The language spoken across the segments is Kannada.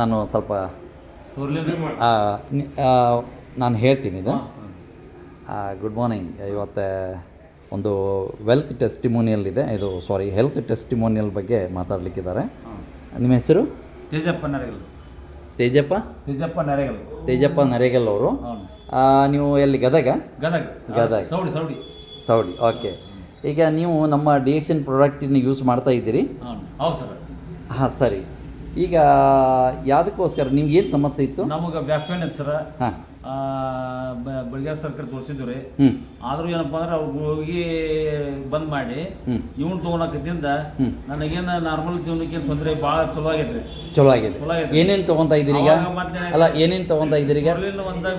ನಾನು ಸ್ವಲ್ಪ ನಾನು ಹೇಳ್ತೀನಿ ಇದು. ಗುಡ್ ಮಾರ್ನಿಂಗ್ ಇವತ್ತು ಒಂದು ವೆಲ್ತ್ ಟೆಸ್ಟಿಮೋನಿಯಲ್ ಇದೆ. ಇದು ಸಾರಿ ಹೆಲ್ತ್ ಟೆಸ್ಟಿಮೋನಿಯಲ್ ಬಗ್ಗೆ ಮಾತಾಡ್ಲಿಕ್ಕಿದ್ದಾರೆ. ನಿಮ್ಮ ಹೆಸರು? ತೇಜಪ್ಪ ನರೇಗಲ್. ತೇಜಪ್ಪ? ತೇಜಪ್ಪ ನರೇಗಲ್. ತೇಜಪ್ಪ ನರೇಗಲ್ ಅವರು. ನೀವು ಎಲ್ಲಿ ಗದಗ? ಗದಗ. ಗದಗ. ಸೌಡಿ ಸೌಡಿ. ಸೌಡಿ ಓಕೆ. ಈಗ ನೀವು ನಮ್ಮ ಡಿಎಕ್ಷನ್ ಪ್ರಾಡಕ್ಟನ್ನು ಪ್ರಾಡಕ್ಟಿನ ಯೂಸ್ ಮಾಡ್ತಾ ಇದ್ದೀರಿ. ಹೌದು. ಹೌದು ಸರ್. ಹಾಂ ಸರಿ. ಈಗ ಯಾವುದಕ್ಕೋಸ್ಕರ ನಿಮ್ಗೆ ಏನು ಸಮಸ್ಯೆ ಇತ್ತು? ನಮಗೆ ಬ್ಯಾಕ್ ಪೇನ್ ಇತ್ತು ಸರ್. ಹಾಂ. ಬೆಳಗ್ಗೆ ಸರ್ಕಲ್ ತೋರಿಸಿದ್ವಿ ರೀ ಆದ್ರೂ ಏನಪ್ಪ ಅಂದ್ರೆ ಅವ್ರು ಹೋಗಿ ಬಂದ್ ಮಾಡಿ ಇವನ್ ಇವ್ನು ನನಗೇನ ನಾರ್ಮಲ್ ಜೀವನಕ್ಕೆ ತೊಂದರೆ ಭಾಳ ಚಲೋ ಆಗೈತೆ ರೀ ಚಲೋ ಆಗಿದೆ ಚಲೋ ಆಗೈತೆ. ಏನೇನು ತಗೊಂತ ಇದ್ದೀರಿ ಈಗ? ಮತ್ತೆ ಅಲ್ಲ ಏನೇನು ತಗೊಂತ ಇದ್ದೀರಿ ಈಗ? ಸ್ಪರ್ಲಿನ ಒಂದಾಗ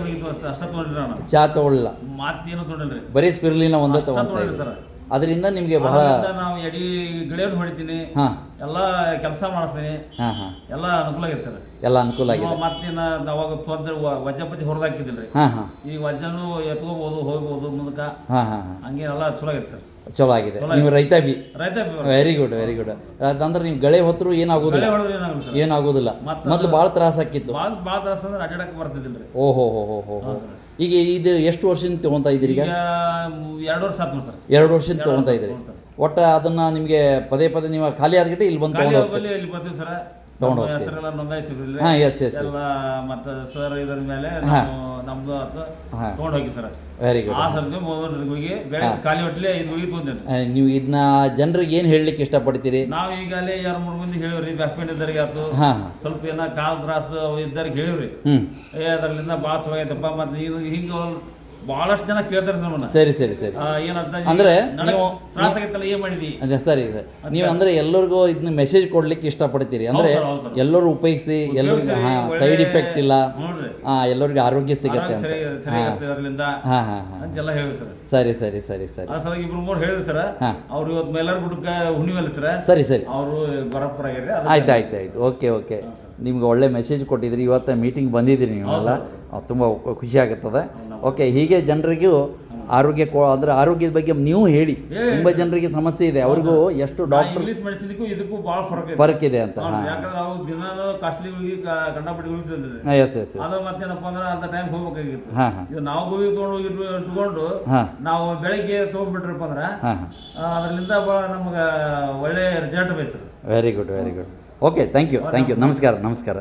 ಅಷ್ಟ ತೊಗೊಂಡ್ರಿ ನಾನು. ಚಾ ತೊಗೊಳ್ಳಿಲ್ಲ. ಮಾತೇನು ತೊಗೊಂಡಿಲ್ರಿ. ಬರೀ ಸ್ಪಿರ್ಲಿನ ಒಂದೇ ತೊಗೊಂಡ್ರಿ ಸರ್. ಅದರಿಂದ ನಿಮಗೆ ಬಹಳ ನಾವು ಎಡಿ ಗಿಳಿಯನ್ನು ಹೊಡಿತೀನಿ. ಹಾಂ. ಎಲ್ಲ ಕೆಲಸ ಮಾಡಿಸ್ತೀನಿ ಹಾಂ ಹಾಂ. ಎಲ್ಲ ಅನುಕೂಲ ಆಗಿದೆ ಸರ್. ಎಲ್ಲ ಅನುಕೂಲ ಆಗಿದೆ. ಮತ್ತಿನ ಅವಾಗ ತೊಂದ್ರೆ ವಜ ಪಚ್ಚ ಹೊರದಾಕಿದ್ದಿಲ್ರಿ ಹಾಂ ಹಾಂ. ಈ ವಜನು ಎತ್ಕೋಬಹುದು ಹೋಗ್ಬೋದು ಮುಂದಕ್ಕೆ. ಹಾಂ ಹಾಂ ಹಾಂ. ಹಂಗೇನೆಲ್ಲ ಚಲೋ ಆಗೈತೆ ಸರ್. ಚಲೋ ಆಗಿದೆ. ನೀವು ರೈತ ಬಿ ರೈತ ವೆರಿ ಗುಡ್ ವೆರಿ ಗುಡ್ ಅದಂದ್ರೆ ನೀವು ಗಳೆ ಹೊತ್ತರು ಏನಾಗುದಿಲ್ಲ. ಏನಾಗುದಿಲ್ಲ. ಮೊದ್ಲು ಭಾಳ ತ್ರಾಸ ಆಕಿತ್ತು ಅಂದ್ರೆ ಓಹೋ ಹೋ ಹೋ ಹೋ ಸರ್. ಈಗ ಇದು ಎಷ್ಟು ವರ್ಷದಿಂದ ತೊಗೊತಾ ಇದ್ದೀರಿ ಈಗ? ಎರಡು ವರ್ಷ ಆತ್ಮ ಸರ್. ಎರಡು ವರ್ಷದಿಂದ ತೊಗೊತಾ ಇದ್ದೀರಿ. ಸರ್. ಒಟ್ಟು ಅದನ್ನ ನಿಮಗೆ ಪದೇ ಪದೇ ನೀವು ಖಾಲಿ ಆದ್ಗಿಟ್ಟು ಇಲ್ಲಿ ಬಂದು ತೊಗೊಂಡು ಹೋಗ್ತೀರಿ. ತಗೊಂಡ್ ಹೋಗ್ತೀರಿ. ಹೆಸರೆಲ್ಲ ನೋಂದಾಯಿಸಿದ್ರಿ ಹಾಂ ಎಸ್ ಎಸ್ ಎಲ್ಲ ಮತ್ತೆ ಸರ್ ಇದ್ರ ಮೇಲೆ ನಮ್ದು ಹಾಂ. ತೊಗೊಂಡು ಹೋಗಿ ಸರ್ ವೆರಿ ಗುಡ್ ಆ ಸರ್ಗೆ ಮೊದಲು ಹೋಗಿ ಬೆಳಗ್ಗೆ ಖಾಲಿ ಹೊಟ್ಟಲೆ ಐದು ಹೋಗಿ ತೊಗೊಂಡೇನೆ ನೀವು ಇದನ್ನ ಜನರಿಗೆ ಏನು ಹೇಳಲಿಕ್ಕೆ ಇಷ್ಟಪಡ್ತೀರಿ? ನಾವು ಈಗಲೇ ಎರಡು ಮೂರು ಮಂದಿ ಹೇಳಿವ್ರಿ ಬ್ಯಾಕ್ ಪೇನ್ ಇದ್ದರಿಗೆ ಆತು. ಹಾಂ ಸ್ವಲ್ಪ ಏನೋ ಕಾಲ್ ತ್ರಾಸು ಇದ್ದಾರೆ ಇದ್ದರಿಗೆ ಹೇಳಿವ್ರಿ ಏ ಅದರಲ್ಲಿಂದ ಭಾಳ ಚಲೋ ಆಗೈತಪ್ಪ ಮತ್ತು ಈಗ ಹಿಂಗೆ ಭಾಳಷ್ಟು ಜನ ಕೇಳ್ತಾರೆ ನಮ್ಮನ್ನ. ಸರಿ ಸರಿ ಸರಿ. ಏನಂತ ಅಂದ್ರೆ ನೀವು- ತ್ರಾಸ ಆಗೈತಲ್ಲ ಏನ್ ಮಾಡಿದಿ? ಅದೇ ಸರಿ ಸರ್. ನೀವು ಅಂದ್ರೆ ಎಲ್ಲರಿಗೂ ಇದನ್ನ ಮೆಸೇಜ್ ಕೊಡ್ಲಿಕ್ಕೆ ಇಷ್ಟಪಡ್ತೀರಿ. ಅಂದ್ರೆ ಸರ್, ಸರ್. ಎಲ್ಲರೂ ಉಪಯೋಗಿಸಿ ಎಲ್ಲರಿಗೂ ಹಾಂ ಸೈಡ್ ಇಫೆಕ್ಟ್ ಇಲ್ಲ. ಎಲ್ಲರಿಗೆ ಎಲ್ಲರಿಗೂ ಆರೋಗ್ಯ ಸಿಗುತ್ತೆ ಅಂತ. ಸರಿ ಸರಿ ಹಾಂ. ಹಾಂ ಹಾಂ ಅಂತೆಲ್ಲ ಹೇಳಿದ್ರು ಸರ್. ಸರಿ ಸರಿ ಸರಿ ಸರಿ. ಆ ಸಲ ಇಬ್ರು ಮೂರು ಹೇಳಿದ್ರು ಸರ್. ಹಾಂ. ಅವ್ರು ಇವತ್ತು ಎಲ್ಲರ ಗುಡ್ಡಕ್ಕೆ ಹುಣ್ಣಿಮೆಲ್ಲ ಸರ್. ಸರಿ ಸರಿ. ಅವರು ಬರಪ್ಪರ ಆಗ್ಯಾರ ಆಯ್ತು ಆಯ್ತು ಆಯ್ತು. Okay okay. ನಿಮ್ಗೆ ಒಳ್ಳೆ ಮೆಸೇಜ್ ಕೊಟ್ಟಿದ್ರಿ. ಇವತ್ತು ಮೀಟಿಂಗ್ ಬಂದಿದ್ದೀರಿ ನೀವೆಲ್ಲ. ತುಂಬ ಖುಷಿಯಾಗುತ್ತದೆ. ಓಕೆ ಹೀಗೆ ಜನರಿಗೂ ಆರೋಗ್ಯ ಕೊ ಅಂದರೆ ಆರೋಗ್ಯದ ಬಗ್ಗೆ ನೀವು ಹೇಳಿ. ತುಂಬ ಜನರಿಗೆ ಸಮಸ್ಯೆ ಇದೆ. ಅವ್ರಿಗೂ ಎಷ್ಟು ಡಾಕ್ಟರ್ ಇಂಗ್ಲೀಷ್ ಮೆಡಿಸಿನ್ಗೂ ಇದಕ್ಕೂ ಭಾಳ ಫರಕ್ ಇದೆ. ಫರಕ್ ಇದೆ ಅಂತ ಯಾಕಂದ್ರೆ ಅವು ದಿನ ಕಾಸ್ಟ್ಲಿ ಗುಳಿಗೆ ಕಂಡಪಟ್ಟಿ ಗುಳಿಗೆ ತಂದಿದೆ ಎಸ್ ಎಸ್ ಅದು ಮತ್ತೇನಪ್ಪ ಅಂದ್ರೆ ಅಂತ ಟೈಮ್ ಹೋಗ್ಬೇಕಾಗಿತ್ತು. ಇದು ನಾವು ಗುಳಿಗೆ ತೊಗೊಂಡು ಹೋಗಿ ಇಟ್ಕೊಂಡು ನಾವು ಬೆಳಗ್ಗೆ ತೊಗೊಂಡ್ಬಿಟ್ರಪ್ಪ ಅಂದ್ರೆ ಅದರಿಂದ ಭಾಳ ನಮ್ಗೆ ಒಳ್ಳೆ result ಬಯಸ್ರಿ very good very good okay thank you thank you ನಮಸ್ಕಾರ ನಮಸ್ಕಾರ.